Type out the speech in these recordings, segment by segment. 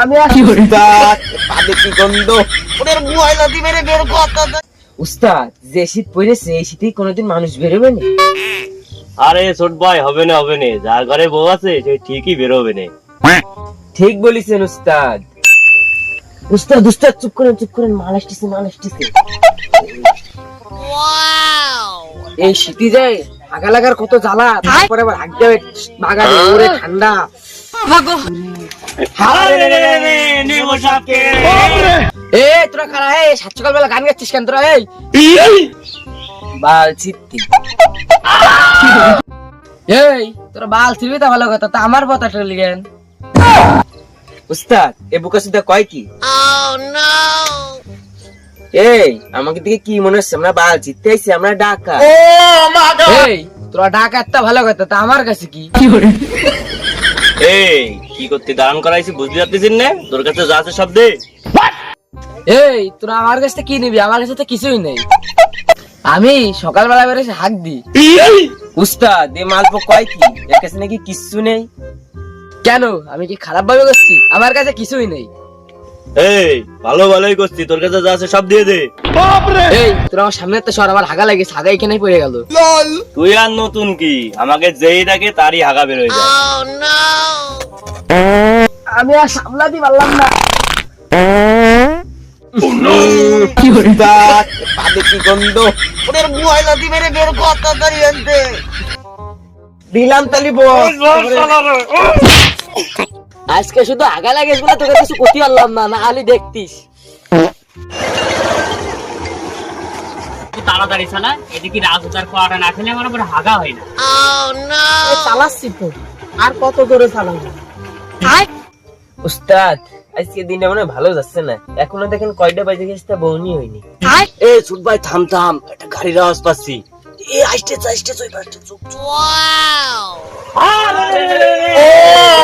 আমি কি গন্ধ ওদের ময়লা দি মেরে বের কথা উস্তাদ যে শীত পড়েছে এই শীতেই কোনোদিন মানুষ বেরোবে না। আরে ছোট ভাই হবে না হবে না। যার ঘরে বউ আছে সে ঠিকই বেরোবে না। ঠিক বলেছেন উস্তাদ। উস্তাদ উস্তাদ চুপ করেন চুপ করেন মাল আসতেছে মাল আসতেছে। এই শীতে যায় আগা লাগার কত জ্বালা তারপরে আবার হাগ দেবে বাগানে ওরে ঠান্ডা। এ তোরা খারা হে সাত সকাল বেলা গান গাচ্ছিস কেন তোরা এই? বাল এই তোরা বাল ছিড়বি তা ভালো কথা তা আমার পতাটা লিগেন উস্তাদ এ বুকা সুদা কয় কি? এই আমাকে দিকে কি মনে হচ্ছে? আমরা বাল জিততে আইছি আমরা ডাকা এই তোরা ডাকাতটা ভালো কথা তা আমার কাছে কি? এই কি করতে দাঁড়ান করাইছি বুঝতে পারতেছিস না? তোর কাছে যা আছে সব দে। এই তোরা আমার কাছে কি নিবি? আমার কাছে তো কিছুই নেই। আমি সকালবেলা বেরোয় হাক দি। উস্তাদ এ মালপো কয় কি? এর কাছে নাকি কিচ্ছু নেই। কেন? আমি কি খারাপ ভাবে করছি? আমার কাছে কিছুই নেই। এই ভালো ভালোই করছি। তোর কাছে যা আছে সব দিয়ে দে। এই তোরা আমার সামনে একটা সর আমার হাগা লাগে সাগা এখানে পড়ে গেল। তুই আর নতুন কি? আমাকে যেই ডাকে তারই হাগা বের হয়ে যায়। আমি আর সামলাতে পারলাম না। কি গন্ধ। ওদের ময়লা দি মেরে বের কথা দিলাম তালি বস আজকে শুধু আগা লাগে বলে তোকে কিছু করতে পারলাম না না আলি দেখতিস। তাড়াতাড়ি চালা এদিকে রাজুদার কোয়াটা না খেলে আমার আবার হাগা হয় না। চালাচ্ছি তো আর কত জোরে চালাবো? উস্তাদ আজকে দিনটা মনে ভালো যাচ্ছে না। এখনও দেখেন কয়টা বাজে গেছে তা বউনি হয়নি। এ ছোট ভাই থাম থাম একটা গাড়ির আওয়াজ পাচ্ছি। এ ওই পাশটা চুপ চুপ। এই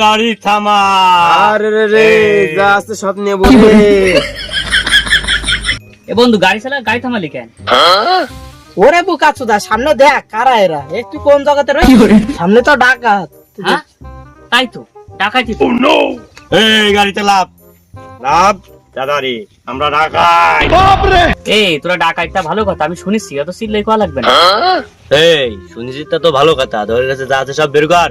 গাড়ি থামা আরে রে রে যা আছে সব রে এ বন্ধু গাড়ি চালা গাড়ি থামালি কেন? ওরে বুকা চুদা সামনে দেখ কারা এরা? একটু কোন জায়গাতে রই সামনে তো ডাকাত। হ্যাঁ? তাই তো ডাকাইতি তো। এই গাড়িতে লাভ লাভ দাদারি আমরা ঢাকাই এই তোরা ডাকাইতা ভালো কথা আমি শুনেছি এত সিল্লাই কোয়া লাগবে না। এই শুনেছিস তা তো ভালো কথা ধরে কাছে যা আছে সব বের কর।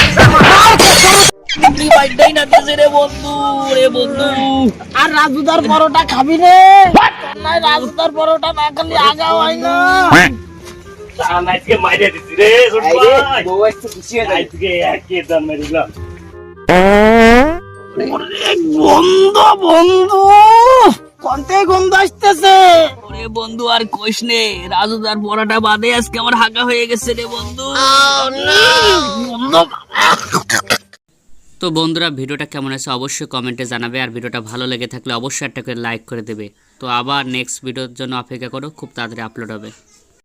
রে, ভাই। বউ আসছে খুশি হয়ে যাবে। আজকে একে দাম মেরে দিলাম। বন্ধ বন্ধু। কোনতে গন্ধ আসতেছে। ওরে বন্ধু আর কইস নে রাজুদার পরাটা বাদে আজকে আমার হাগা হয়ে গেছে রে বন্ধু। বন্ধু তো বন্ধুরা, ভিডিওটা কেমন আছে অবশ্যই কমেন্টে জানাবে, আর ভিডিওটা ভালো লেগে থাকলে অবশ্যই একটা করে লাইক করে দেবে। তো আবার নেক্সট ভিডিওর জন্য অপেক্ষা করো, খুব তাড়াতাড়ি আপলোড হবে।